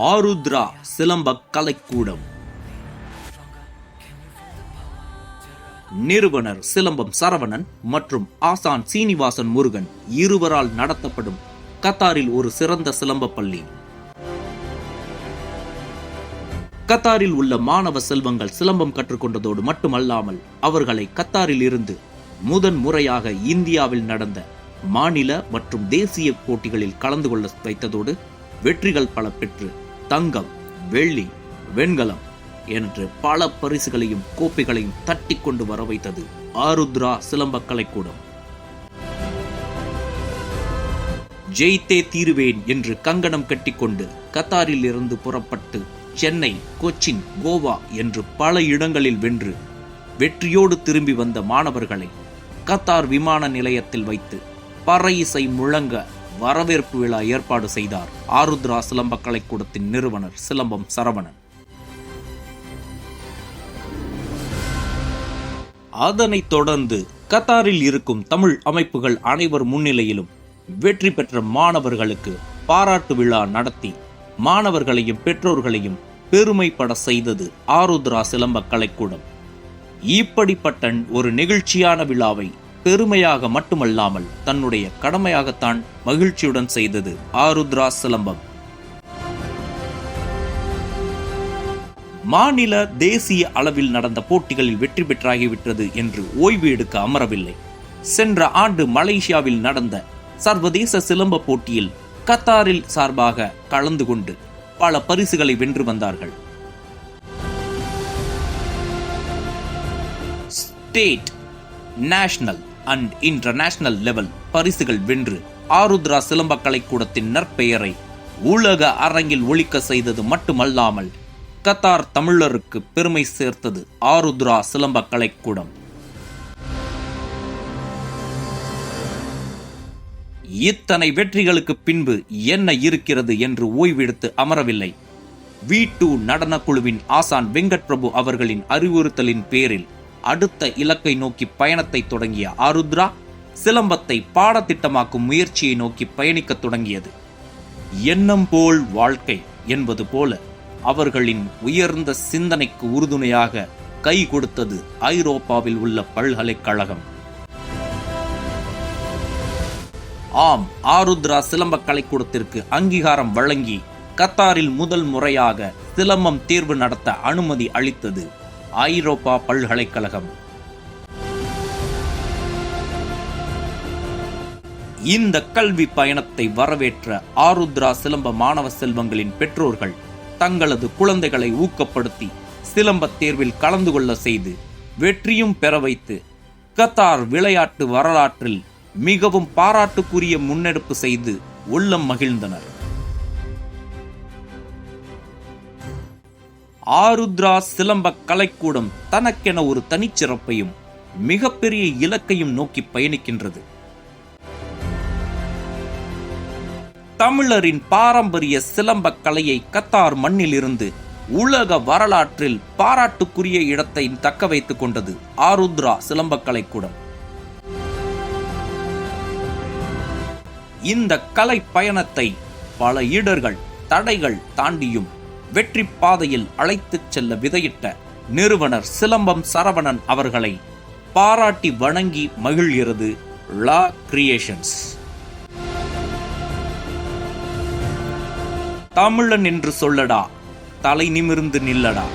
ஆருத்ரா சிலம்ப கலைக்கூடம். நிறுவனர் சிலம்பம் சரவணன் மற்றும் ஆசான் சீனிவாசன் முருகன் இருவரால் நடத்தப்படும் கத்தாரில் ஒரு சிறந்த சிலம்ப பள்ளி. கத்தாரில் உள்ள மாணவ செல்வங்கள் சிலம்பம் கற்றுக்கொண்டதோடு மட்டுமல்லாமல் அவர்களை கத்தாரில் இருந்து முதன் முறையாக இந்தியாவில் நடந்த மாநில மற்றும் தேசிய போட்டிகளில் கலந்து கொள்ள வைத்ததோடு வெற்றிகள் பல பெற்று தங்கம் வெள்ளி வெண்கலம் என்று பல பரிசுகளையும் கோப்பைகளையும் தட்டி கொண்டு வர வைத்தது ஆருத்ரா சிலம்ப கலைக்கூடம். ஜெயித்தே தீருவேன் என்று கங்கணம் கட்டிக்கொண்டு கத்தாரில் இருந்து புறப்பட்டு சென்னை கொச்சின் கோவா என்று பல இடங்களில் வென்று வெற்றியோடு திரும்பி வந்த மாணவர்களை கத்தார் விமான நிலையத்தில் வைத்து பறை இசை முழங்க வரவேற்பு விழா ஏற்பாடு செய்தார். ஆருத்ரா சிலம்ப கலைக்கூடத்தின் நிறுவனர் சிலம்பம் சரவணன். அதனைத் தொடர்ந்து கத்தாரில் இருக்கும் தமிழ் அமைப்புகள் அனைவர் முன்னிலையிலும் வெற்றி பெற்ற மாணவர்களுக்கு பாராட்டு விழா நடத்தி மாணவர்களையும் பெற்றோர்களையும் பெருமைப்பட செய்தது ஆருத்ரா சிலம்ப கலைக்கூடம். இப்படிப்பட்ட ஒரு நெகிழ்ச்சியான விழாவை பெருமையாக மட்டுமல்லாமல் தன்னுடைய கடமையாகத்தான் மகிழ்ச்சியுடன் செய்தது ஆருத்ரா சிலம்பம் மாநில தேசிய அளவில் நடந்த போட்டிகளில் வெற்றி பெற்றாகிவிட்டது என்று ஓய்வு எடுக்க அமரவில்லை. சென்ற ஆண்டு மலேசியாவில் நடந்த சர்வதேச சிலம்ப போட்டியில் கத்தாரில் சார்பாக கலந்து கொண்டு பல பரிசுகளை வென்று வந்தார்கள். State national and international level பரிசுகள் வென்று ஆருத்ரா சிலம்பக்கலை கூடத்தின் நற்பெயரை உலக அரங்கில் ஒழிக்க செய்தது மட்டுமல்லாமல் கத்தார் தமிழருக்கு பெருமை சேர்த்தது ஆருத்ரா சிலம்பக்கலை கூடம் இத்தனை வெற்றிகளுக்கு பின்பு என்ன இருக்கிறது என்று ஓய்வெடுத்து அமரவில்லை. வி டூ நடனக்குழுவின் ஆசான் வெங்கட் பிரபு அவர்களின் அறிவுறுத்தலின் பேரில் அடுத்த இலக்கை நோக்கி பயணத்தை தொடங்கிய ஆருத்ரா சிலம்பத்தை பாடத்திட்டமாக்கும் முயற்சியை நோக்கி பயணிக்க தொடங்கியது. எண்ணம் போல் வாழ்க்கை என்பது போல அவர்களின் உயர்ந்த சிந்தனைக்கு உறுதுணையாக கை கொடுத்தது ஐரோப்பாவில் உள்ள பல்கலைக்கழகம். ஆம் ஆருத்ரா சிலம்ப கலைக்கூடத்திற்கு அங்கீகாரம் வழங்கி கத்தாரில் முதல் முறையாக சிலம்பம் தேர்வு நடத்த அனுமதி அளித்தது. ஐரோப்பா பல்கலைக்கழகம். இந்த கல்வி பயணத்தை வரவேற்ற ஆருத்ரா சிலம்ப மாணவ செல்வங்களின் பெற்றோர்கள் தங்களது குழந்தைகளை ஊக்கப்படுத்தி சிலம்ப தேர்வில் கலந்து கொள்ள செய்து வெற்றியும் பெற வைத்து கத்தார் விளையாட்டு வரலாற்றில் மிகவும் பாராட்டுக்குரிய முன்னெடுப்பு செய்து உள்ளம் மகிழ்ந்தனர். ஆருத்ரா சிலம்ப கலைக்கூடம் தனக்கென ஒரு தனிச்சிறப்பையும் மிகப்பெரிய இலக்கையும் நோக்கி பயணிக்கின்றது. தமிழரின் பாரம்பரிய சிலம்ப கலையை கத்தார் மண்ணிலிருந்து உலக வரலாற்றில் பாராட்டுக்குரிய இடத்தை தக்க வைத்துக் கொண்டது ஆருத்ரா சிலம்ப கலைக்கூடம். இந்த கலை பயணத்தை பல இடர்கள் தடைகள் தாண்டியும் வெற்றி பாதையில் அழைத்துச் செல்ல விதையிட்ட நிறுவனர் சிலம்பம் சரவணன் அவர்களை பாராட்டி வணங்கி மகிழ்கிறது லா கிரியேஷன்ஸ். தமிழன் என்று சொல்லடா தலை நிமிர்ந்து நில்லடா.